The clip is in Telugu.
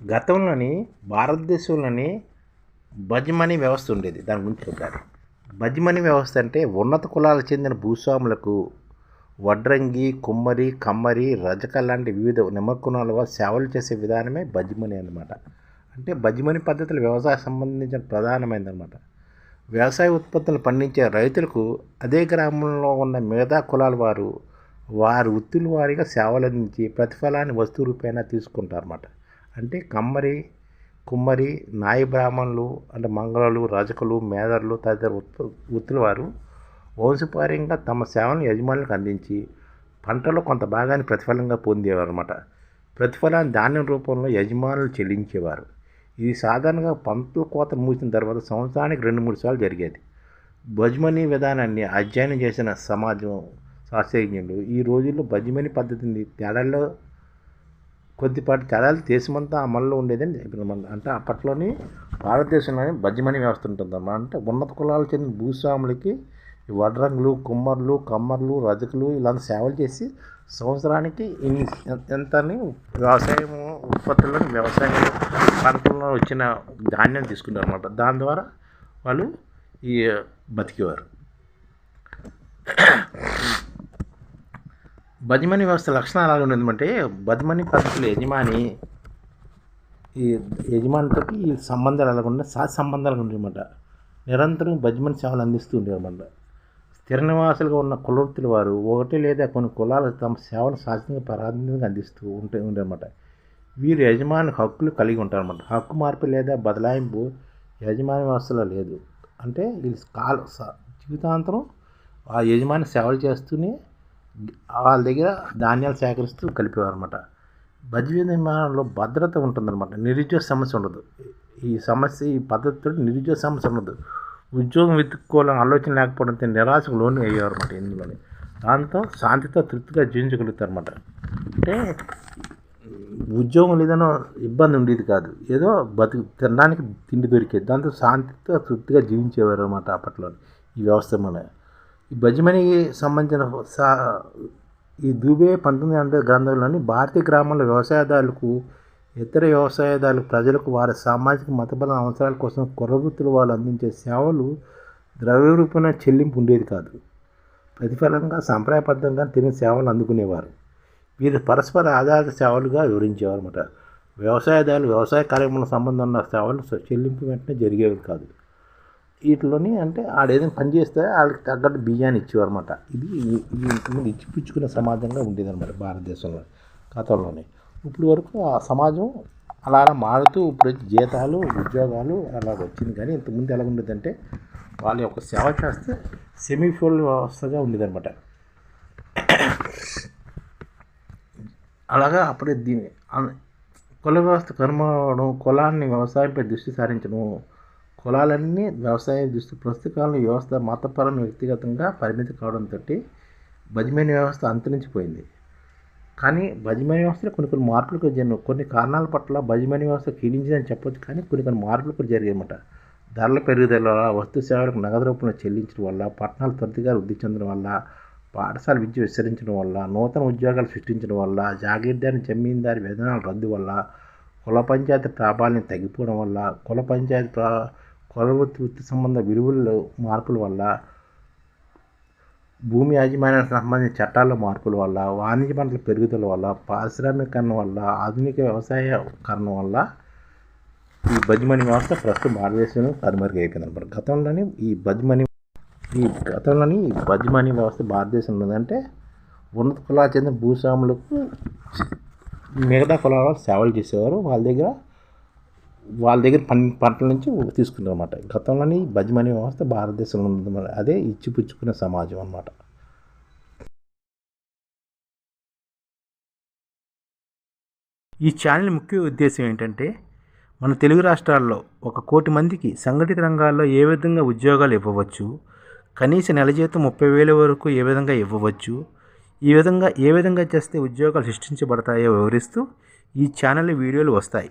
గతంలోని భారతదేశంలోని బజ్మనీ వ్యవస్థ ఉండేది. దాని గురించి చెప్పాలి బజ్మనీ వ్యవస్థ అంటే ఉన్నత కులాలకు చెందిన భూస్వాములకు వడ్రంగి కుమ్మరి కమ్మరి రజక లాంటి వివిధ నిమగ్నాల సేవలు చేసే విధానమే బజ్మని అనమాట అంటే బజ్మని పద్ధతులు వ్యవసాయ సంబంధించిన ప్రధానమైనదన్నమాట. వ్యవసాయ ఉత్పత్తులు పండించే రైతులకు అదే గ్రామంలో ఉన్న మిగతా కులాల వారు వారి వృత్తుల వారిగా సేవలు అందించి ప్రతిఫలాన్ని వస్తువు రూపేణా తీసుకుంటారన్నమాట. అంటే కమ్మరి కుమ్మరి నాయ బ్రాహ్మణులు అంటే మంగళులు రజకులు మేదర్లు తదితర ఉత్ప వృత్తుల వారు వంశపార్యంగా తమ సేవలను యజమానులకు అందించి పంటలో కొంత భాగాన్ని ప్రతిఫలంగా పొందేవారు అనమాట ప్రతిఫలాన్ని ధాన్యం రూపంలో యజమానులు చెల్లించేవారు. ఇది సాధారణంగా పంటల కోత మూసిన తర్వాత సంవత్సరానికి రెండు మూడు సార్లు జరిగేది. భజమని విధానాన్ని అధ్యయనం చేసిన సమాజం శాస్త్రజ్ఞులు ఈ రోజుల్లో భజమని పద్ధతిని తేడాల్లో కొద్దిపాటి తేడాలు దేశమంతా అమల్లో ఉండేదని చెప్పినమాట. అంటే అప్పట్లోని భారతదేశంలోని బజ్మనీ వ్యవస్థ ఉంటుందన్నమాట అంటే ఉన్నత కులాలకు చెందిన భూస్వాములకి వడ్రంగులు కుమ్మర్లు కమ్మర్లు రజకులు ఇలాంటి సేవలు చేసి సంవత్సరానికి ఇన్ని ఎంత వ్యవసాయం ఉత్పత్తులను వ్యవసాయం పంటల్లో వచ్చిన ధాన్యం తీసుకున్నారు అనమాట దాని ద్వారా వాళ్ళు ఈ బతికేవారు. బదిమని వ్యవస్థ లక్షణాలు ఎలా ఉండేదంటే బదిమని పద్ధతుల యజమాని ఈ యజమానితో ఈ సంబంధాలు ఎలా ఉండే సా సంబంధాలు ఉండేమాట నిరంతరం బజ్మని సేవలు అందిస్తూ ఉండేవన్నమాట స్థిర నివాసులుగా ఉన్న కులవృత్తుల వారు ఒకటి లేదా కొన్ని కులాలు తమ సేవలు శాశ్వతంగా ప్రాధాన్యంగా అందిస్తూ ఉంటే ఉండేమాట వీరు యజమాని హక్కులు కలిగి ఉంటారన్నమాట. హక్కు మార్పు లేదా బదలాయింపు యజమాని వ్యవస్థలో లేదు. అంటే వీళ్ళు కాల జీవితాంతరం ఆ యజమాని సేవలు చేస్తూనే వాళ్ళ దగ్గర ధాన్యాలు సేకరిస్తూ కలిపేవారు అనమాట నిర్మాణంలో భద్రత ఉంటుందన్నమాట. నిరుద్యోగ సమస్య ఉండదు. ఈ సమస్య ఈ పద్ధతితో నిరుద్యోగ సమస్య ఉండదు. ఉద్యోగం వెతుక్కోవాలని ఆలోచన లేకపోవడంతో నిరాశకు లోను అయ్యేవారు అనమాట దాంతో శాంతితో తృప్తిగా జీవించగలుగుతారు అనమాట అంటే ఉద్యోగం లేదనో ఇబ్బంది ఉండేది కాదు. ఏదో బతుకు తినడానికి తిండి దొరికేది. దాంతో శాంతితో తృప్తిగా జీవించేవారు అనమాట అప్పట్లో ఈ వ్యవస్థ మన ఈ బజ్మనికి సంబంధించిన సా ఈ దూబే పంతొమ్మిది వందల గ్రంథంలోని భారతీయ గ్రామాల వ్యవసాయదారులకు ఇతర వ్యవసాయదారులు ప్రజలకు వారి సామాజిక మతపరమైన అవసరాల కోసం కుర్రవృత్తులు వాళ్ళు అందించే సేవలు ద్రవ్య రూపంలో చెల్లింపు ఉండేది కాదు. ప్రతిఫలంగా సంప్రదాయబద్ధంగా తిరిగిన సేవలు అందుకునేవారు. వీరు పరస్పర ఆధారిత సేవలుగా వివరించేవారు అన్నమాట వ్యవసాయదారులు వ్యవసాయ కార్యక్రమంలో సంబంధం ఉన్న సేవలు చెల్లింపు వెంటనే జరిగేవి కాదు. వీటిలోని అంటే ఆడేదైనా పని చేస్తే వాళ్ళకి తగ్గట్టు బియ్యాన్ని ఇచ్చేవారు అనమాట ఇది ఇది ఇంతకుముందు ఇచ్చి పుచ్చుకునే సమాజంగా ఉండేదన్నమాట భారతదేశంలో గతంలోనే. ఇప్పుడు వరకు ఆ సమాజం అలా అలా మారుతూ ఇప్పుడు జీతాలు ఉద్యోగాలు అలా వచ్చింది. కానీ ఇంతకుముందు ఎలా ఉండేదంటే వాళ్ళ యొక్క సేవ చేస్తే సెమీఫోల్ వ్యవస్థగా ఉండేదన్నమాట. అలాగా అప్పుడే దీన్ని కుల వ్యవస్థ కనుమవడం కులాన్ని వ్యవసాయంపై దృష్టి సారించడం కులాలన్నీ వ్యవసాయ దృష్టి ప్రస్తుత కాలంలో వ్యవస్థ మతపరం వ్యక్తిగతంగా పరిమితి కావడంతో భజమైన వ్యవస్థ అంతరించిపోయింది. కానీ భజమైన వ్యవస్థలో కొన్ని కొన్ని మార్పులు కూడా జరిగిన కొన్ని కారణాల పట్ల భజమైన వ్యవస్థ క్షీణించిందని చెప్పొచ్చు కానీ కొన్ని కొన్ని మార్పులు కూడా జరిగాయన్నమాట. ధరల పెరుగుదల వల్ల వస్తు సేవలకు నగదు రూపంలో చెల్లించడం వల్ల పట్టణాలు త్వరితగా వృద్ధి చెందడం వల్ల పాఠశాల విద్య విస్తరించడం వల్ల నూతన ఉద్యోగాలు సృష్టించడం వల్ల జాగీర్దారి జమీందారి విధానాల రద్దు వల్ల కుల పంచాయతీ ప్రాబల్యం తగ్గిపోవడం వల్ల కుల పంచాయతీ ప్రా కొలవృత్తి వృత్తి సంబంధ విలువల్లో మార్పుల వల్ల భూమి యాజమాన్యానికి సంబంధించిన చట్టాల్లో మార్పుల వల్ల వాణిజ్య పంటల పెరుగుదల వల్ల పారిశ్రామికరణ వల్ల ఆధునిక వ్యవసాయకరణ వల్ల ఈ బజ్మని వ్యవస్థ ప్రస్తుతం భారతదేశంలో కనుమరుగు అనమాట. గతంలోని ఈ బజ్మని ఈ గతంలోని ఈ బజ్మని వ్యవస్థ భారతదేశంలో ఉందంటే ఉన్నత కులాలకు చెందిన భూస్వాములకు మిగతా కులాల సేవలు చేసేవారు. వాళ్ళ దగ్గర వాళ్ళ దగ్గర పం పంటల నుంచి తీసుకున్నారన్నమాట. గతంలోని బజ్మని వ్యవస్థ భారతదేశంలో ఉంది అదే ఇచ్చిపుచ్చుకునే సమాజం అనమాట ఈ ఛానల్ ముఖ్య ఉద్దేశం ఏంటంటే మన తెలుగు రాష్ట్రాల్లో ఒక కోటి మందికి సంఘటిత రంగాల్లో ఏ విధంగా ఉద్యోగాలు ఇవ్వవచ్చు కనీస నెల జీతం ముప్పై వేల వరకు ఏ విధంగా ఇవ్వవచ్చు ఈ విధంగా ఏ విధంగా చేస్తే ఉద్యోగాలు సృష్టించబడతాయో వివరిస్తూ ఈ ఛానల్ వీడియోలు వస్తాయి.